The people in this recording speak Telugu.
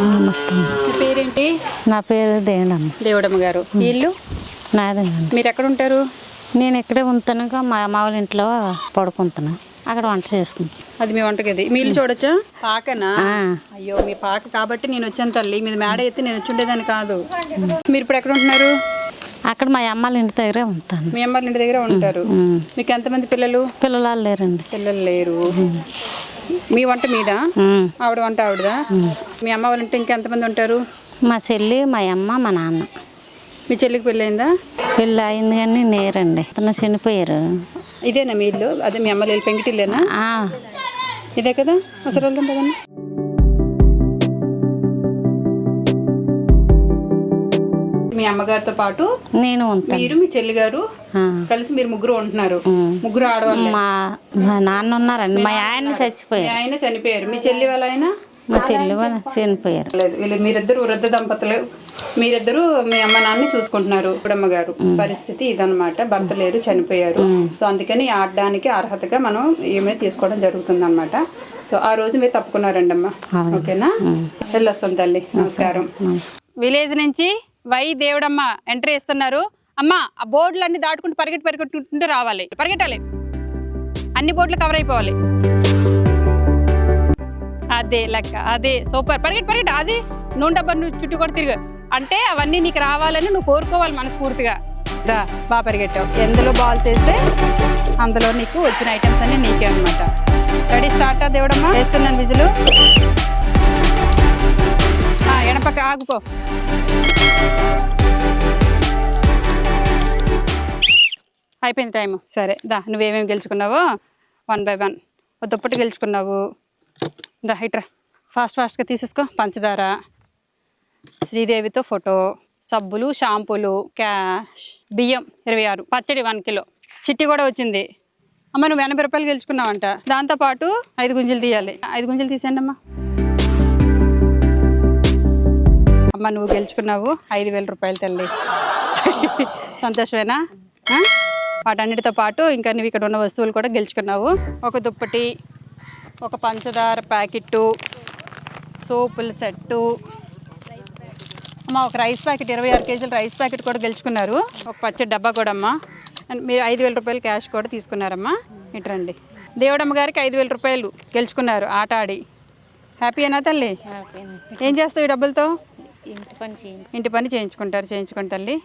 నమస్తే మీ పేరేంటి? నా పేరు దేవడమ్మ. దేవుడమ్మ గారు. ఇల్లు? నాదేనండి మీరు ఎక్కడ ఉంటారు నేను ఇక్కడే ఉంటాను మా అమ్మ వాళ్ళ ఇంట్లో పడుకుంటున్నా. అక్కడ వంట చేసుకుంటాను అది మీ వంటగది. మీ ఇల్లు చూడొచ్చా? పాకనా? అయ్యో మీ పాక కాబట్టి నేను వచ్చాను తల్లి. మీద మేడ ఎత్తి నేను వచ్చి కాదు. మీరు ఇప్పుడు ఎక్కడ ఉంటున్నారు అక్కడ మా అమ్మ వాళ్ళ ఇంటి దగ్గరే ఉంటాను. మీ అమ్మ ఇంటి దగ్గర ఉంటారు. మీకు ఎంతమంది పిల్లలు? పిల్లలు లేరండి. పిల్లలు లేరు. మీ వంట మీద. ఆవిడ వంట ఆవిడదా? మీ అమ్మ వాళ్ళ ఇంటి ఇంకెంతమంది ఉంటారు? మా చెల్లి మా అమ్మ మా నాన్న. మీ చెల్లికి పెళ్ళయిందా? పెళ్ళి అయింది కానీ నేరండి అతను చనిపోయారు. ఇదేనా మీ ఇల్లు? అదే మీ అమ్మ ఇల్లు పెంకిటిల్లేనా? ఆ, ఇదే కదా? అసలు ఉంటుందని మీ అమ్మగారితో పాటు నేను మీరు మీ చెల్లి గారు. కలిసి మీరు ముగ్గురు ఉంటున్నారు. ముగ్గురు ఆడవాళ్ళు. మా నాన్న ఉన్నారండి. మా ఆయన చచ్చిపోయారు. ఆయన చనిపోయారు. మీ చెల్లి వాళ్ళ ఆయన? మా చెల్లి వాళ్ళు చనిపోయారు. లేదు వీళ్ళు మీరిద్దరు వృద్ధ దంపతులు మీరిద్దరు మీ అమ్మ నాన్నని చూసుకుంటున్నారు ఇప్పుడమ్మ గారు. పరిస్థితి ఇదన్నమాట. భర్త లేరు చనిపోయారు. సో అందుకని ఆడడానికి అర్హతగా మనం ఈమె తీసుకోవడం జరుగుతుంది అనమాట సో ఆ రోజు మీరు తప్పుకున్నారండి అమ్మ ఓకేనా? వెళ్ళొస్తాం తల్లి. నమస్కారం. విలేజ్ నుంచి వై దేవుడమ్మ ఎంట్రీ ఇస్తున్నారు అమ్మ ఆ బోర్డులు అన్ని దాటుకుంటూ పరిగెట్టి పరిగెట్టుకుంటూ రావాలి. పరిగెట్టాలి. అన్ని బోర్డులు కవర్ అయిపోవాలి. అదే లెక్క అదే. సూపర్. పరిగెట్ పరిగెట్ అది నూనె డబ్బా నువ్వు చుట్టూ కూడా తిరుగు. అంటే అవన్నీ నీకు రావాలని నువ్వు కోరుకోవాలి మనస్ఫూర్తిగా. దా బాగా పరిగెట్టావు ఎందులో బాల్స్ వేస్తే అందులో నీకు వచ్చిన ఐటమ్స్ అన్ని నీకే అనమాట రెడీ స్టార్ట్ దేవుడమ్మా? వేస్తున్నాను విజులు. ఎడపక్క ఆగుపో. అయిపోయింది టైం సరే. దా నువ్వేమేమి గెలుచుకున్నావో? One by one. దుప్పటి గెలుచుకున్నావు. దా ఇట్రా ఫాస్ట్ ఫాస్ట్గా తీసేసుకో. పంచదార శ్రీదేవితో ఫోటో సబ్బులు షాంపూలు క్యాష్ బియ్యం ఇరవై ఆరు. పచ్చడి వన్ కిలో. చిట్టి కూడా వచ్చింది. అమ్మ నువ్వు ఎనభై రూపాయలు గెలుచుకున్నావంట. దాంతోపాటు ఐదు గుంజలు తీయాలి. ఐదు గుంజలు తీసేయండి అమ్మా అమ్మ నువ్వు గెలుచుకున్నావు. ఐదు వేల రూపాయలు తల్లి. సంతోషమేనా? వాటన్నిటితో పాటు ఇంకా నువ్వు ఇక్కడ ఉన్న వస్తువులు కూడా గెలుచుకున్నావు. ఒక దుప్పటి ఒక పంచదార ప్యాకెట్టు సోపుల సెట్టు. అమ్మ ఒక రైస్ ప్యాకెట్ ఇరవై ఆరు కేజీల రైస్ ప్యాకెట్ కూడా గెలుచుకున్నారు. ఒక పచ్చడి డబ్బా కూడా అమ్మా. అండ్ మీరు ఐదు వేల రూపాయలు క్యాష్ కూడా తీసుకున్నారమ్మా. ఇటు రండి. దేవుడమ్మ గారికి ఐదు వేల రూపాయలు గెలుచుకున్నారు ఆట ఆడి. హ్యాపీయేనా తల్లి? ఏం చేస్తావు ఈ డబ్బులతో? ఇంటి పని ఇంటి పని చేయించుకుంటారు చేయించుకోండి తల్లి.